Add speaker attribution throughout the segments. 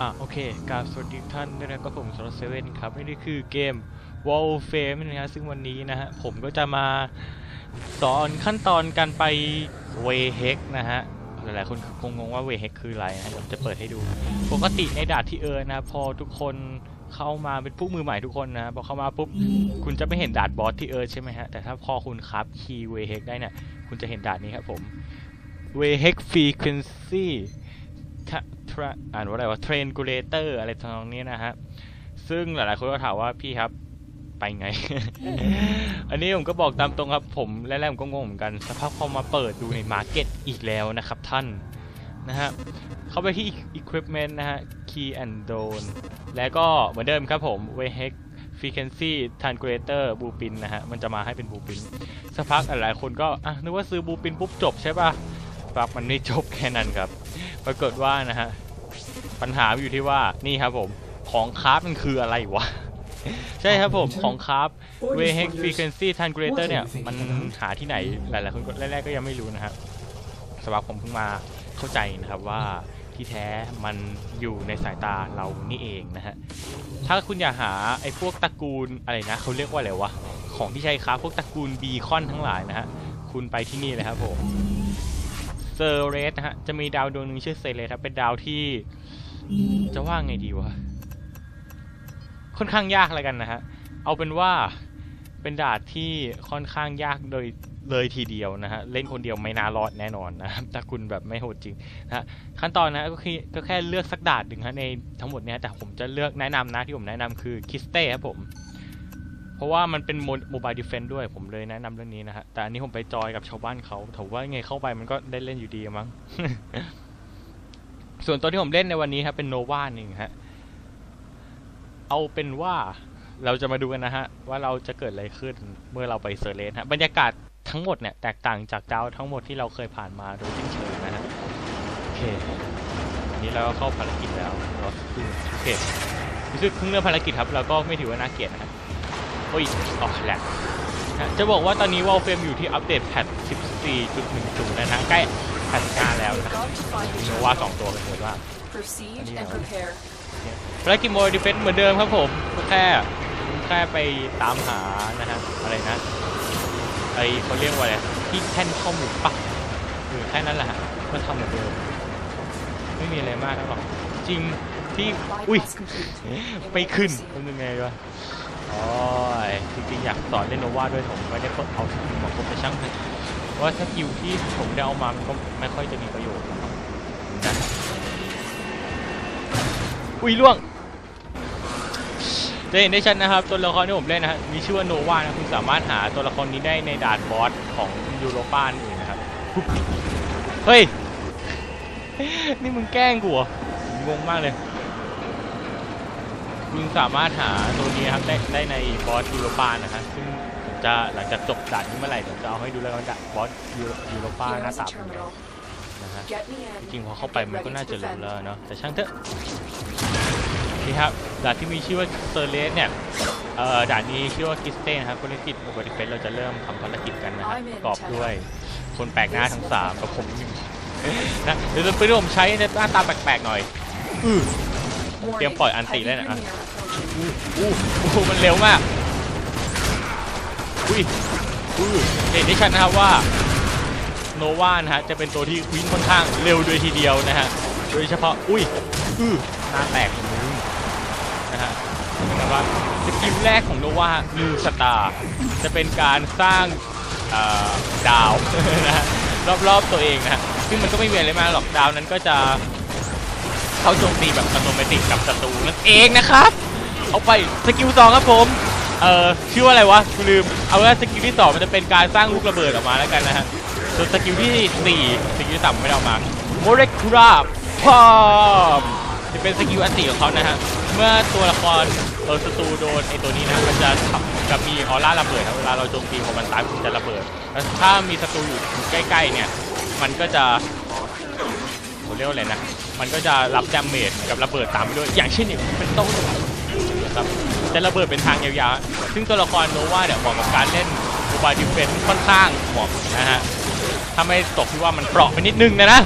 Speaker 1: อะโอเคกราบสวัสดีท่านด้วยนะก็ผมสโรเซเว่นครับนี่คือเกม Wall f a m e นะฮะซึ่งวันนี้นะฮะผมก็จะมาสอนขั้นตอนการไปเวเฮกนะฮะหลายๆคนคงงงว่าเวเฮกคืออะไรนะผมจะเปิดให้ดู ปกติในดานที่เอิร์นะพอทุกคนเข้ามาเป็นผู้มือใหม่ทุกคนนะพอเข้ามาปุ๊บคุณจะไม่เห็นดานบอสที่เอิร์ใช่ไหมฮะแต่ถ้าพอคุณครับคีย์เวเฮกได้เนี่ยคุณจะเห็นดานนี้ครับผมเวเฮกฟรีควนซีทะทระ อ่านว่าอะไรว่าเทรนกูเลเตอร์อะไรทำนองนี้นะฮะ ซึ่งหลายๆคนก็ถามว่าพี่ครับไปไง อันนี้ผมก็บอกตามตรงครับ ผมแรกๆผมก็งงเหมือนกันสภาพพอมาเปิดดูในมาร์เก็ตอีกแล้วนะครับท่านนะฮะเข้าไปที่ equipment นะฮะ key and drone แล้วก็เหมือนเดิมครับผม w a h e c frequency triangulator blueprint นะฮะ มันจะมาให้เป็น b l u e p r i n สักพักหลายๆคนก็อะนึกว่าซื้อ b l u e p r i n ปุ๊บจบใช่ป่ะ ปักมันไม่จบแค่นั้นครับ ปรากฏว่านะฮะปัญหาอยู่ที่ว่านี่ครับผมของคราฟมันคืออะไรวะ ใช่ครับผมของคราฟ w a y h e c frequency triangulator เนี่ย มันหาที่ไหนหลายๆคนก็แรกๆก็ยังไม่รู้นะครับสำหรับผมเพิ่งมาเข้าใจนะครับว่าที่แท้มันอยู่ในสายตาเรานี่เองนะฮะถ้าคุณอยากหาไอ้พวกตระกูลอะไรนะเขาเรียกว่าอะไรวะของที่ใช้คราฟพวกตระกูลบีคอนทั้งหลายนะฮะคุณไปที่นี่เลยครับผมเซอร์เรสนะฮะ จะมีดาวดวงหนึ่งชื่อเซเลสครับ เป็นดาวที่ จะว่าไงดีวะ ค่อนข้างยากอะไรกันนะฮะ เอาเป็นว่าเป็นดาดที่ค่อนข้างยากโดยเลยทีเดียวนะฮะ เล่นคนเดียวไม่น่ารอดแน่นอนนะครับถ้าคุณแบบไม่โหดจริงนะฮะขั้นตอนนะก็คือก็แค่เลือกสักดาดหนึ่งฮะในทั้งหมดเนี้ยแต่ผมจะเลือกแนะนำนะที่ผมแนะนำคือคิสเต้ครับผม เพราะว่ามันเป็นโมบายดิเฟนด้วยผมเลยแนะนำเรื่องนี้นะฮะ แต่อันนี้ผมไปจอยกับชาวบ้านเขาถือว่าไงเข้าไปมันก็ได้เล่นอยู่ดีมั้ง ส่วนตัวที่ผมเล่นในวันนี้ครับเป็นโนวาหนึ่งฮะ เอาเป็นว่าเราจะมาดูกันนะฮะ ว่าเราจะเกิดอะไรขึ้นเมื่อเราไปเซอร์เลสฮะ บรรยากาศทั้งหมดเนี่ยแตกต่างจากดาวทั้งหมดที่เราเคยผ่านมาโดยสิ้นเชิงนะฮะ โอเคอันนี้เราก็เข้าภารกิจแล้วรอสักครู่โอเครู้สึกเพิ่งเริ่มภารกิจครับเราก็ไม่ถือว่าน่าเกลียดนะครับ โอ้ยอ๋อแหละจะบอกว่าตอนนี้วอลเฟมอยู่ที่อัปเดตแพท14.10นะฮะใกล้แพท5แล้วนะโนว่า
Speaker 2: other.
Speaker 1: สองตัวกันเถอะว่าภารกิจโมดิเฟนเหมือนเดิมครับผมแค่แค่ไปตามหานะฮะอะไรนะไอเขาเรียกว่าอะไรที่แท่นข้อมูลปะหรือแค่นั้นแหละฮะก็ทำเหมือนเดิมไม่มีอะไรมากหรอกจริงที่อุ้ยไม่ขึ้นมันยังไงวะโอ้ย อยากสอนเล่นโนวาด้วยผมไม่ได้เอาสกิลมาครบไปช่างเลยว่าสกิลที่ผมได้เอามามันก็ไม่ค่อยจะมีประโยชน์นะครับนะอุ้ยล่วงจะเห็นได้ชัดนะครับตัวละครที่ผมเล่นนะฮะมีชื่อว่าโนวานะคุณสามารถหาตัวละครนี้ได้ในดานบอสของยูโรปาอื่นนะครับเฮ้ยนี่มึงแกล้งกูเหรองงมากเลย คุณสามารถหาตัวนี้นะครับได้ได้ในบอสยูโรปานะฮะซึ่งผมจะหลังจากจบด่านนี้เมื่อไหร่ผมจะเอาให้ดูแล้วกันบอสยูยูโรปา
Speaker 2: Here
Speaker 1: หน้า
Speaker 2: is
Speaker 1: ตา
Speaker 2: a
Speaker 1: เป็นไง
Speaker 2: terminal.
Speaker 1: นะฮะ
Speaker 2: Get me
Speaker 1: จ
Speaker 2: in.
Speaker 1: ริงๆพอเข้าไป
Speaker 2: and get
Speaker 1: มันก็
Speaker 2: ready
Speaker 1: น่า
Speaker 2: to
Speaker 1: จะรู้
Speaker 2: defend.
Speaker 1: แล้วเนาะแต่ช่างเถอะนี่ครับด่านที่มีชื่อว่าเซอร์เลสเนี่ยเอ่อด่านนี้ชื่อว่ากิสเต้นะครับภารกิจโอเวอร์เฟสเราจะเริ่มทำภารกิจกันนะฮะประกอบด้วย คนแปลกหน้าทั้งสามกับผมหนึ่งนะเดี๋ยวปืนที่ผมใช้ในยหน้าตาแปลกๆหน่อยอือ
Speaker 2: Warning,
Speaker 1: เตรียมปล่อยอันติได้นะอู้อู้อู้มันเร็วมากอุ้ยอู้เห็นได้ชัดนะครับว่าโนวานะฮะจะเป็นตัวที่วิ่งค่อนข้างเร็วโดยทีเดียวนะฮะโดยเฉพาะอุ้ยอือหน้าแตกของมึงนะฮะแต่ว่าสกิลแรกของโนวานิวสตาร์จะเป็นการสร้างดาวนะฮะรอบๆตัวเองนะฮะซึ่งมันก็ไม่มีอะไรมากหรอกดาวนั้นก็จะ เขาโจมตีแบบอัตโนมัติกับศัตรูนั่นเองนะครับ เอาไปสกิลสองครับผม เอ่อชื่อว่าอะไรวะกูลืม เอาว่าสกิลที่สองมันจะเป็นการสร้างลูกระเบิดออกมาแล้วกันนะฮะ ส่วนสกิลที่สี่สกิลที่สามไม่ได้เอามาโมเลกุลาพอมจะเป็นสกิลอันตีของเขานะฮะ เมื่อตัวละครเออศัตรูโดนไอตัวนี้นะมันจะขับจะมีออร่าระเบิดครับเวลาเราโจมตีของมันตายมันจะระเบิด ถ้ามีศัตรูอยู่ใกล้ๆเนี่ย มันก็จะ เขาเรียกว่าอะไรนะ มันก็จะรับดาเมจกับระเบิดตามไปด้วย อย่างเช่นเนี่เป็นต้นนะครับจะระเบิดเป็นทางยาวๆ ซึ่งตัวละครโนวาเนี่ยเหมาะกับการเล่นโมบายดิเฟนค่อนข้างเหมาะนะฮะถ้าไม่ตกที่ว่ามันเปราะไปนิดนึงนะนะ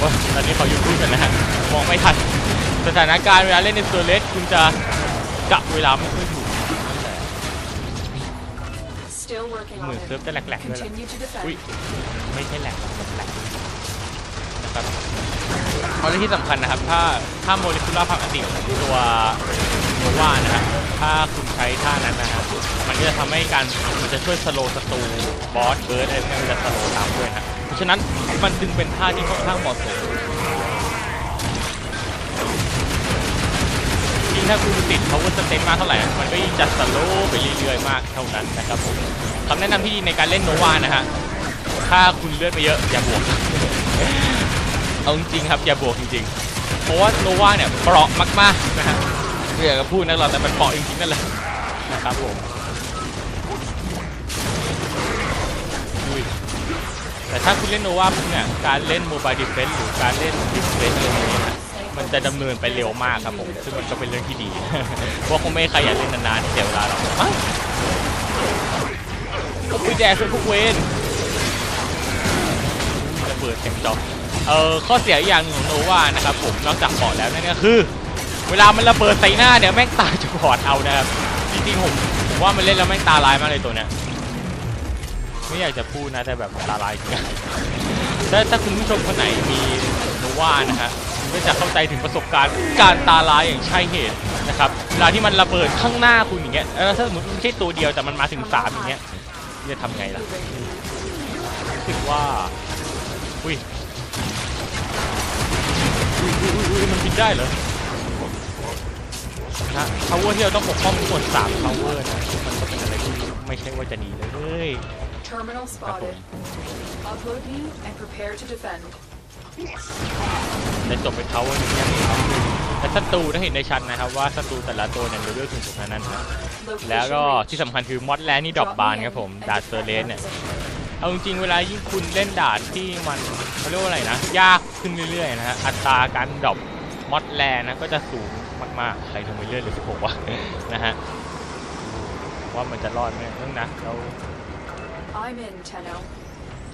Speaker 1: ว่าตอนนี้เขาหยุดพูดกันนะฮะมองไม่ทัน สถานการณ์เวลาเล่นในตัวเลสคุณจะกะเวลาไม่ค่อยถูก เหมื
Speaker 2: on
Speaker 1: อนเซิร์ฟ
Speaker 2: it.
Speaker 1: จะแหลกๆด้วยแหละ
Speaker 2: Continue to
Speaker 1: อุ้ย
Speaker 2: defend.
Speaker 1: ไม่ใช่แหลกหรอกมันแหลกนะครับเอาและที่สำคัญนะครับ ถ้าถ้าโมเลกุลาร์พังอติของตัวโนวานะฮะถ้าคุณใช้ท่านั้นนะฮะมันก็จะทำให้การมันจะช่วยสโลว์ศัตรูบอสเบิร์ดอะไรพวกนี้มันจะสโลว์ตามด้วยนะฮะเพราะฉะนั้นมันจึงเป็นท่าที่ค่อนข้างเหมาะสม ยิ่งถ้าคุณติด power state มากเท่าไหร่ มันก็ยิ่งจะสโลว์ไปเรื่อยๆมากเท่านั้นนะครับผมคำแนะนำที่ดีในการเล่นโนวานะฮะ ถ้าคุณเลือดไปเยอะอย่าบวก เอาจริงครับอย่าบวกจริงๆ เพราะว่าโนวาเนี่ยเปราะมากๆนะฮะไม่อยากจะพูดนะเราแต่มันเปราะจริงๆนั่นแหละนะครับผมแต่ถ้าคุณเล่นโนวาเนี่ยการเล่นโมบายดิเฟน s ์หรือการเล่นดิเฟน s ์อะไรพวกนี้นะ มันจะดำเนินไปเร็วมากครับผมซึ่งมันก็เป็นเรื่องที่ดีเพราะคงไม่ใครอยากเล่นนานๆเสียเวลาหรอกอ้าวโอ้ยแดกเป็นพวกเวนระเบิดเต็มจอเอ่อข้อเสียอีกอย่างหนึ่งของโนวานะครับผมนอกจากบอดแล้วนั่นก็คือ เวลามันระเบิดใส่หน้าเนี่ยแม่งตาจะบอดเอานะครับจริงๆผมผมว่ามันเล่นแล้วแม่งตาลายมากเลยตัวเนี้ยไม่อยากจะพูดนะแต่แบบตาลายจริงถ้าถ้าคุณผู้ชมคนไหนมีโนวานะฮะ คุณก็จะเข้าใจถึงประสบการณ์การตาลายอย่างใช่เหตุนะครับเวลาที่มันระเบิดข้างหน้าคุณอย่างเงี้ยแล้วถ้าสมมติมันไม่ใช่ตัวเดียวแต่มันมาถึงสามอย่างเงี้ยจะทำไงล่ะรู้สึกว่าอุ้ยอุ้ยอุ้ยอุ้ยมันบินได้เหรอนะทาวเวอร์ที่เราต้องปกป้องทั้งหมด3ทาวเวอร์นะมันก็เป็นอะไรที่ไม่ใช่ว่าจะดีเลยเฮ้ย
Speaker 2: Terminal spotted. Upload me and prepare to defend.
Speaker 1: แต่จบเป็นทาวเวอร์หนึงยังแต่ศัตรูถ้าเห็นได้ชัดนะครับว่าศัตรูแต่ละตัวเนี่ยเลเวลถึงสุดนั้นนะ
Speaker 2: Location
Speaker 1: แล้วก็ที่สำคัญคือมอดแลนนี่ดรอปบานครับผมดาร์เซอร์เลสเนี่ยเอาจริงเวลายิ่งคุณเล่นด่านที่มันเขาเรียกว่าอะไรนะ ยากขึ้นเรื่อยๆนะฮะอัตราการดรอปมอดแลนนะก็จะสูงมากๆใครทำไมเลื่อนหรือ16วะนะฮะว่ามันจะรอดไหมเรื่องนะแล้ว
Speaker 2: I'm in, Tenno.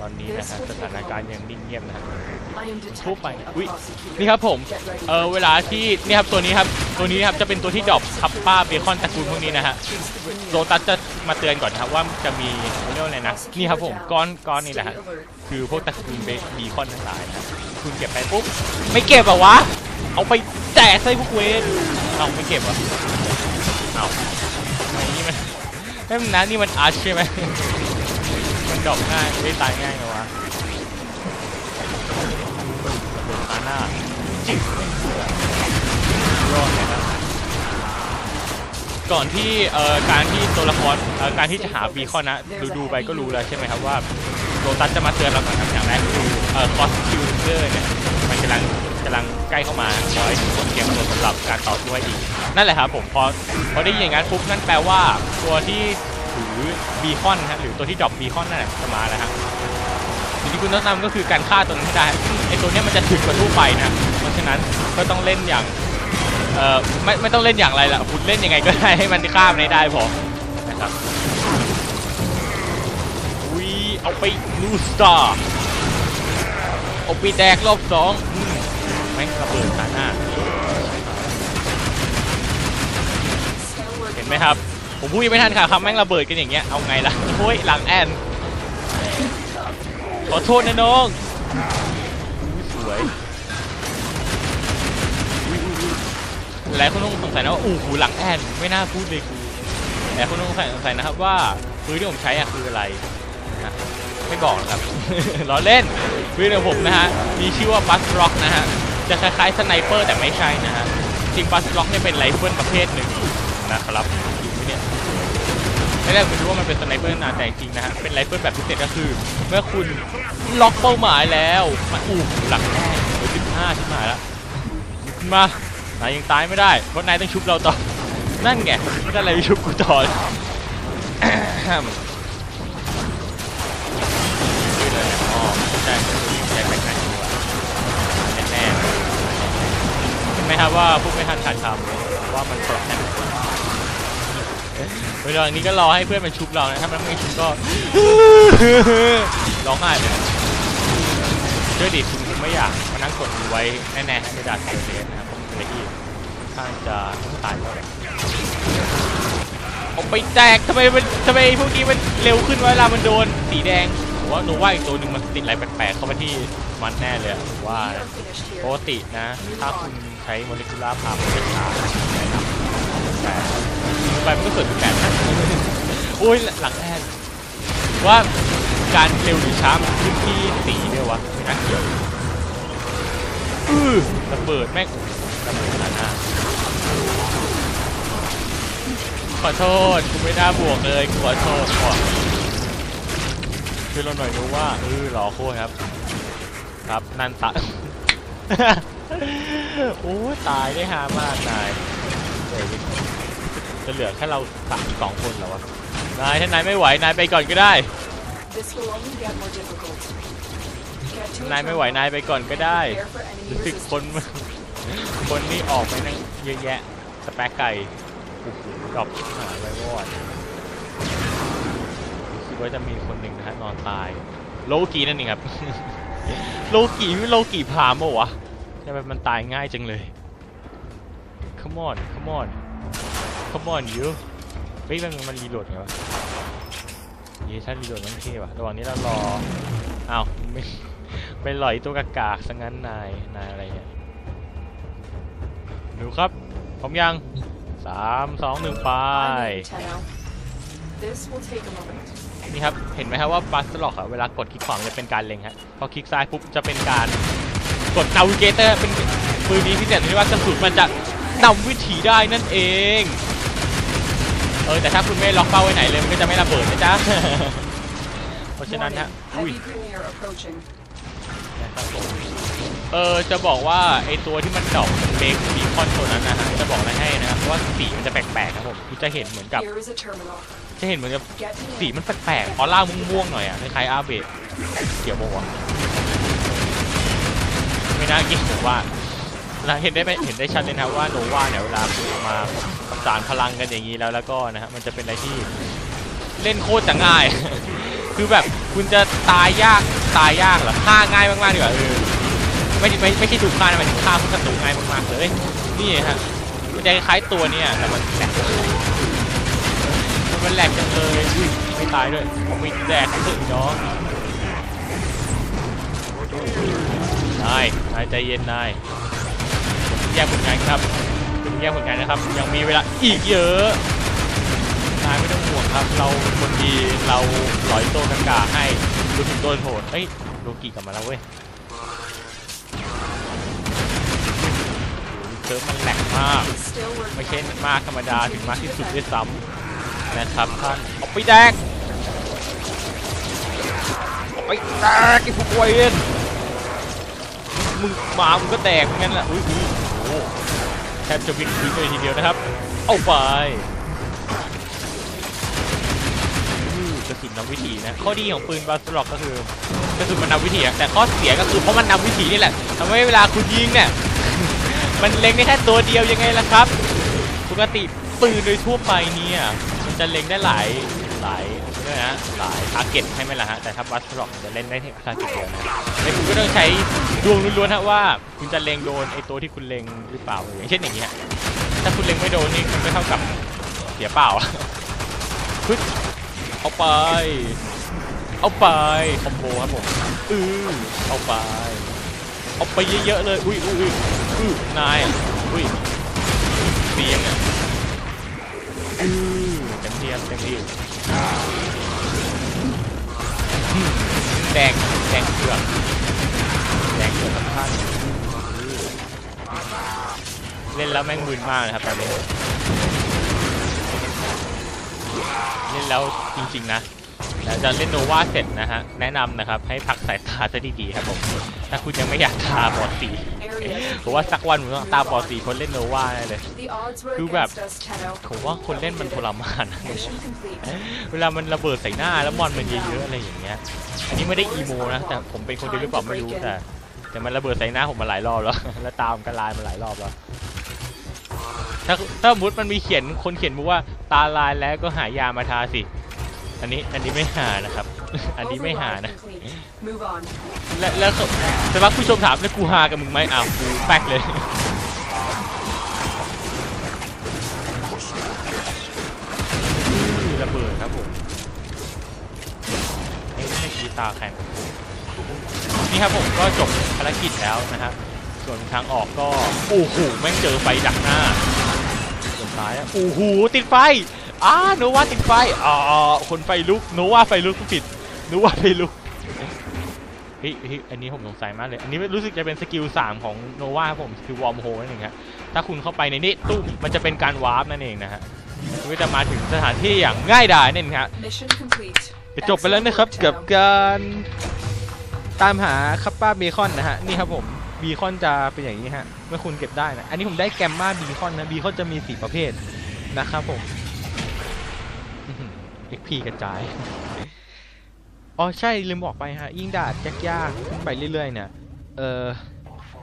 Speaker 1: ตอนนี้นะฮะสถานการณ์ยังนิ่งเงียบนะฮะ
Speaker 2: I am
Speaker 1: ทั่วไป
Speaker 2: detecting a
Speaker 1: อุ้ย
Speaker 2: prosecutor.
Speaker 1: นี่ครับผม
Speaker 2: Get ready
Speaker 1: เออ
Speaker 2: for
Speaker 1: เวลาที่นี่ครับตัวนี้ครับตัวนี้นะครับจะเป็นตัวที่ดรอปคัปป้าเบคอนตระกูลพวกนี้นะฮะโรตัสจะมาเตือนก่อนนะครับว่าจะมีเขาเรียกว่าอะไรนะนี่ครับผมก้อนก้อนนี่แหละฮะ
Speaker 2: Stay alert.
Speaker 1: คือพวกตระกูลเบบีคอนทั้งหลายนะคุณเก็บไปปุ๊บไม่เก็บเหรอะวะเอาไปแจกใส่พวกเวนเอาไม่เก็บเหรอเอาทำไมนี่มันเฮ้ยมันนะนี่มันอาร์ชใช่ไหมมัน ดอกง่ายไม่ตายง่ายเหรอวะอาหน้าจิกรอดเลยครับก่อนที่เอ่อการที่ตัวละครเอ่อการที่จะหาบีคอนนะดูดูไปก็รู้แล้วใช่ไหมครับว่าโรตัสจะมาเตือนเราก่อนครับอย่างแรกคือเอ่อคอสคิวเซอร์เนี่ยมันกำลังกำลังใกล้เข้ามาขอให้ทุกคนเตรียมตัวสำหรับการต่อสู้ให้ดี นั่นแหละครับผมพอพอได้ยินอย่างนั้นปุ๊บนั่นแปลว่าตัวที่ ถือบีคอนฮะหรือตัวที่ดรอปบีคอนนั่นแหละจะมาแล้วฮะสิ่งที่คุณต้องทำก็คือการฆ่าตัวนั้นให้ได้ซึ่งไอตัวเนี้ยมันจะถึงกว่าทั่วไปนะเพราะฉะนั้นก็ต้องเล่นอย่างเอ่อไม่ไม่ต้องเล่นอย่างไรล่ะคุณเล่นยังไงก็ได้ให้มันฆ่ามันให้ได้พอนะครับวีเอาไปลูสตาร์เอาไปแดกรอบสองอืมแม่งระเบิดขาหน้า
Speaker 2: Still working
Speaker 1: เห็นไหมครับ ผมพูดยังไม่ทันค่ะคำแม่งระเบิดกันอย่างเงี้ยเอาไงล่ะโอ้ยหลังแอนขอโทษนะน้องสวยหลายคนต้องสงสัยนะว่าอู้หูหลังแอนไม่น่าพูดเลยกูหลายคนต้องสงสัยนะครับว่าปืนที่ผมใช้อะคืออะไรนะไม่บอกนะครับล้อเล่นปืนของผมนะฮะมีชื่อว่าบัสร็อกนะฮะจะคล้ายๆสไนเปอร์แต่ไม่ใช่นะฮะจริงบัสร็อกเนี่ยเป็นไรเฟิลประเภทหนึ่งนะครับ ไม่ได้ผมรู้ว่ามันเป็นสไนเปอร์นานแต่จริงนะฮะ เป็นไรเฟิลแบบพิเศษก็คือ เมื่อคุณล็อกเป้าหมายแล้วมาอู้หลังแรกเบอร์สิบห้าขึ้นมาแล้วมานายยังตายไม่ได้เพราะนายต้องชุบเราต่อ นั่นไงไม่ได้อะไรชุบกูต่อเลยนี่เลยอ๋อใช่ใช่แบงค์ไหนดีกว่าแน่ๆเห็นไหมครับว่าพูดไม่ทันขาดคำว่ามันสดแน่ เวลานี้ก็รอให้เพื่อนมันชุบเรานะถ้ามันไม่ชุบก็ร้องไห้เลยเชื่อดิคุณไม่ไม่อยากมานั่งกดไว้แน่ๆในดานเซเดสนะครับผมเป็นอะไรที่ข้างจะต้องตายแล้วแหละออกไปแตกทำไมมันทำไมพวกนี้มันเร็วขึ้นเวลามันโดนสีแดงผมว่าโนว่าอีกตัวหนึ่งมันติดอะไรแปลกๆเข้ามาที่มันแน่เลยว่าปกตินะ ถ้าคุณใช้โมเลกุลาร์พาร์มันจะช้า แต่ไปมันก็เกิดเป็นแบบนั้นโอ้ยหลังแอนว่าการเร็วหรือช้ามันขึ้นที่สีด้วยวะไม่น่าเกี่ยวอือระเบิดแม่งระเบิดขนาดหน้าขอโทษกูไม่น่าบวกเลยขอโทษขอคือเราหน่อยรู้ว่าเออหล่อโคตรครับ ครับนันตะ โอ้ตายได้ฮามากนาย เดี๋ยจะเหลือแค่เราสามสองคนแล้ววะนายถ้านายไม่ไหวนายไปก่อนก็ได้ นายไม่ไหวนายไปก่อนก็ได้รู้สึกคนคนนี่ออกไปนั่งเยอะแยะสแปกไก่โอ้โหดรอปหายไปวอดรู้สึกว่าจะมีคนหนึ่งนะฮะนอนตาย โลกีนั่นเองครับ โลกีไม่โลกีพามะวะทำไมมันตายง่ายจังเลย come on come on come on you เฮ้ยมันมันรีโหลดไงวะเย้ถ้ารีโหลดมันเท่ว่ะระหว่างนี้เรารออ้าวไม่ไปหลอยตัวกากากๆซะงั้นนายนายอะไรเนี่ยดูครับพร้อมยังสามสองหนึ่งไป
Speaker 2: I'm in, Tenno. This will take a moment.
Speaker 1: นี่ครับเห็นไหมครับว่าบัสล็อกอะเวลากดคลิกขวามันจะเป็นการเล็งฮะพอคลิกซ้ายปุ๊บจะเป็นการกดนาวิเกเตอร์เป็นปืนนี้พิเศษตรงที่ว่ากระสุนมันจะ นำวิถีได้นั่นเอง เออแต่ถ้าคุณไม่ล็อกเป้าไว้ไหนเลยมันก็จะไม่ระเบิดนะจ๊ะ เพราะฉะนั้น
Speaker 2: Warning,
Speaker 1: ฮะอุ้ย
Speaker 2: heavy premier approaching.
Speaker 1: นะครับผมเออจะบอกว่าไอตัวที่มันดอกเบรกบีคอนตัวนั้นนะฮะจะบอกอะไรให้นะครับเพราะว่าสีมันจะแปลกๆครับผมคือจะเห็นเหมือนกับ
Speaker 2: Here is a terminal.
Speaker 1: จะเห็นเหมือนกับ
Speaker 2: Get to
Speaker 1: สี
Speaker 2: it.
Speaker 1: มันแปลกๆออร่าม่วงๆหน่อยอะคล้ายๆอาเบะเกี่ยวโมวะไม่น่าเกี่ยวผมว่า เราเห็นได้ไหมเห็นได้ชัดเลยนะว่าโนวาเนี่ยเวลามาประสานพลังกันอย่างนี้แล้วแล้วก็นะฮะมันจะเป็นอะไรที่เล่นโคตรจะง่าย คือแบบคุณจะตายยากตายยากเหรอฆ่าง่ายมากๆดีกว่าเออไม่ไม่ไม่ใช่ถูกฆ่านะหมายถึงฆ่าพวกศัตรูง่ายมากๆเลยนี่ฮะมันจะคล้ายตัวเนี้แต่มันแหลกมันแหลกจังเลยไม่ตายด้วยผมมีแดดถึงน้องนายนายใจเย็นนาย แยกผลงานครับแยกผลงานนะครับ ยังมีเวลาอีกเยอะนายไม่ต้องห่วงครับ เราเป็นคนดีเราหล่อยโตกันกาให้ดูถึงตัวโหดเฮ้ยโลกิกลับมาแล้วเว้ยโอ้โหเซิร์ฟมันแหลกมากไม่ใช่มากธรรมดาถึงมากที่สุดด้วยซ้ำนะครับท่านออกไปแดกออกไปแดกไอ้พวกเวนมึงมามึงก็แตกเหมือนกันแหละอุ้ยอุ้ยโอ้โห แทบจะวิ่งพื้นเลยทีเดียวนะครับ เอาไปกระสุนนำวิถีนะ ข้อดีของปืนบาสล็อกก็คือกระสุนมันนำวิถีแต่ข้อเสียก็คือเพราะมันนำวิถีนี่แหละทำให้เวลาคุณยิงเนี่ยมันเล็งได้แค่ตัวเดียวยังไงล่ะครับ ปกติปืนโดยทั่วไปเนี่ยมันจะเล็งได้หลาย หลายด้วยนะหลายทาร์เก็ตให้ไหมล่ะฮะแต่ถ้าบัสล็อกจะเล่นได้แค่ทาร์เก็ตเดียวนะแล้วคุณก็ต้องใช้ดวงล้วนๆฮะว่าคุณจะเล็งโดนไอตัวที่คุณเล็งหรือเปล่าอย่างเช่นอย่างเงี้ยถ้าคุณเล็งไม่โดนนี่มันก็เท่ากับเสียเปล่าปึ๊บเอาไป เอาไปคอมโบครับผมอือเอาไปเอาไปเยอะๆเลยอุ้ยอุ้ยอุ้ยอุ้ยนายอุ้ยเสียงอะอือเต็มที่ครับเต็มที่อืม แดงแดงเผือกแดงเผือกกับท่านเล่นแล้วแม่งมึนมากนะครับตอนนี้เล่นแล้วจริงๆนะ แล้วจะเล่นโนวาเสร็จนะฮะ แนะนำนะครับให้พักสายตาซะดีๆครับผม ถ้าคุณยังไม่อยากตาบอดสี
Speaker 2: Area
Speaker 1: ผมว่าสักวันผมต้องตาบอดสีคนเล่นโนวาเลย คือแบบผมว่าคนเล่นมันทรมานนะเวลามันระเบิดใส่หน้าแล้วมอนมันเยอะๆอะไรอย่างเงี้ย อันนี้ไม่ได้อีโมนะ แต่ผมเป็นคนเดียวหรือเปล่าไม่รู้แต่แต่มันระเบิดใส่หน้าผมมาหลายรอบแล้ว แล้วตามกันลายมาหลายรอบแล้วถ้าถ้าสมมุติมันมีเขียนคนเขียนบอกว่าตาลายแล้วก็หายามาทาสิ อันนี้อันนี้ไม่หานะครับ อันนี้ไม่หา
Speaker 2: Override
Speaker 1: นะ
Speaker 2: complete. Move on.
Speaker 1: และแล้วสสำหรับผู้ชมถามแล้วกูหากับมึงไหมอ้าวกูแป๊กเลยระเบิดครับผมไม่ใช่กีตาร์แข่งนี่ครับผมก็จบภารกิจแล้วนะครับ ส่วนทางออกก็โอ้โหแม่งเจอไฟดักหน้าสุดท้ายอะโอ้โหติดไฟ อ้าโนวาติดไฟอ๋อคนไฟลุกโนวาไฟลุกผู้ผิดโนวาไฟลุกเฮ้ยเฮ้ยอันนี้ผมสงสัยมากเลย อันนี้รู้สึกจะเป็นสกิล3ของโนวาครับผมคือวอร์มโฮนั่นเองครับถ้าคุณเข้าไปในนี้ตุ้มมันจะเป็นการวาร์ปนั่นเองนะฮะคุณก็จะมาถึงสถานที่อย่างง่ายดายนั่นเองครับ
Speaker 2: Mission complete.
Speaker 1: จะจบไปแล้วนะครับ
Speaker 2: Excellent
Speaker 1: กับ
Speaker 2: work,
Speaker 1: การตามหาคัปป้าเบคอนนะฮะนี่ครับผมบีคอนจะเป็นอย่างนี้ฮะเมื่อคุณเก็บได้นะอันนี้ผมได้แกมมาบีคอนนะบีคอนจะมีสี่ประเภทนะครับผมอื้อหือ XP กระจาย อ๋อใช่ลืมบอกไปฮะ ยิ่งดาดยากๆขึ้นไปเรื่อยๆเนี่ยเอ่อ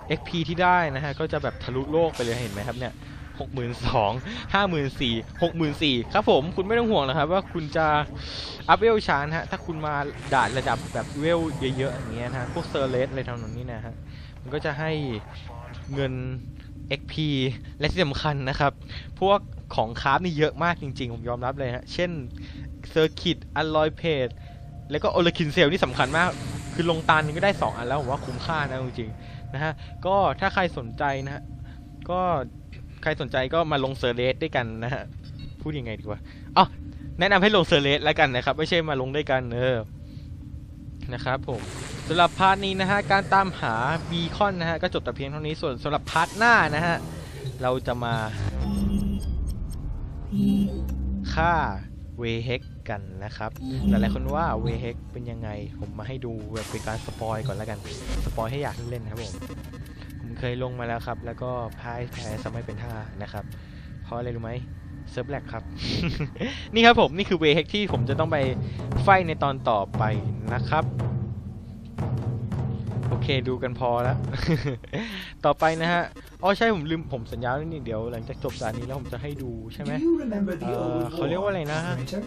Speaker 1: XP ที่ได้นะฮะ ก็จะแบบทะลุโลกไปเลยเห็นไหมครับเนี่ยหกหมื่นสองห้าหมื่นสี่หกหมื่นสี่ครับผมคุณไม่ต้องห่วงนะครับ ว่าคุณจะอัพเวลช้านะฮะ ถ้าคุณมาด่านระดับแบบเวลเยอะๆอย่างเงี้ยนะฮะพวกเซอร์เลสอะไรทำนองนี้นะฮะ มันก็จะให้เงิน XP และที่สำคัญนะครับ พวกของคราฟนี่เยอะมากจริงๆ ผมยอมรับเลยฮะ เช่น เซอร์กิตอัลลอยเพจแล้วก็โอลคินเซลนี่สำคัญมาก คือลงตาลนึงก็ได้ 2 อันแล้ว ผมว่าคุ้มค่านะจริงๆนะฮะ ก็ถ้าใครสนใจนะฮะ ก็ใครสนใจก็มาลงเซอร์เลสด้วยกันนะฮะ พูดยังไงดีวะอ๋อแนะนำให้ลงเซอร์เลสแล้วกันนะครับ ไม่ใช่มาลงด้วยกันเออนะครับผมสำหรับพาร์ทนี้นะฮะ การตามหาบีคอนนะฮะ ก็จบแต่เพียงเท่านี้ส่วนสำหรับพาร์ทหน้านะฮะ เราจะมาฆ่าเวเฮก กันนะครับ หลายๆคนว่าเวเฮกเป็นยังไง ผมมาให้ดูแบบเป็นการสปอยก่อนแล้วกัน สปอยให้อยากเล่นนะครับผม ผมเคยลงมาแล้วครับ แล้วก็พ่ายแพ้ซะไม่เป็นท่านะครับ เพราะอะไรรู้ไหมเซิร์ฟแลกครับ นี่ครับผม นี่คือเวเฮกที่ผมจะต้องไปไฟในตอนต่อไปนะครับโอเคดูกันพอแล้ว ต่อไปนะฮะ อ๋อใช่ผมลืมผมสัญญาแล้วนี่เดี๋ยวหลังจากจบสารนี้แล้วผมจะให้ดูใช่ไหม
Speaker 3: Do you remember the
Speaker 1: Uh,
Speaker 3: old
Speaker 1: เขาเรียกว่าอะไรนะ
Speaker 3: operator?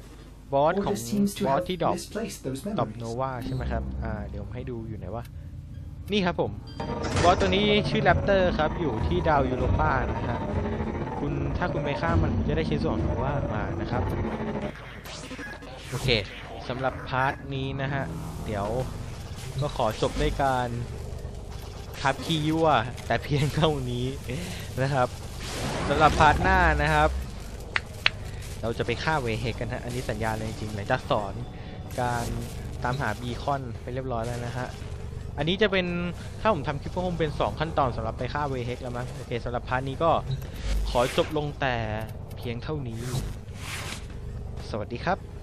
Speaker 1: บอสของ
Speaker 3: Orders seems to
Speaker 1: บอส
Speaker 3: have
Speaker 1: ที่ดรอป
Speaker 3: misplaced those
Speaker 1: ตอบ
Speaker 3: memories.
Speaker 1: โนวาใช่ไหมครับ อ่า เดี๋ยวผมให้ดูอยู่ไหนวะ นี่ครับผม บอสตัวนี้ชื่อแรปเตอร์ครับ อยู่ที่ดาวยูโรปานะฮะ คุณถ้าคุณไปฆ่ามันคุณจะได้ชิ้นส่วนของโนวามานะครับ โอเคสำหรับพาร์ทนี้นะฮะ เดี๋ยวก็ขอจบด้วยการทับคียั่วแต่เพียงเท่านี้นะครับสำหรับพาร์ทหน้านะครับ เราจะไปฆ่าเวเฮกกันฮะ อันนี้สัญญาเลยจริงๆหลังจากสอนการตามหาบีคอนไปเรียบร้อยแล้วนะฮะ อันนี้จะเป็นถ้าผมทำคลิปก็คงเป็น 2 ขั้นตอนสำหรับไปฆ่าเวเฮกแล้วมั้งโอเคสำหรับพาร์ทนี้ก็ขอจบลงแต่เพียงเท่านี้ สวัสดีครับ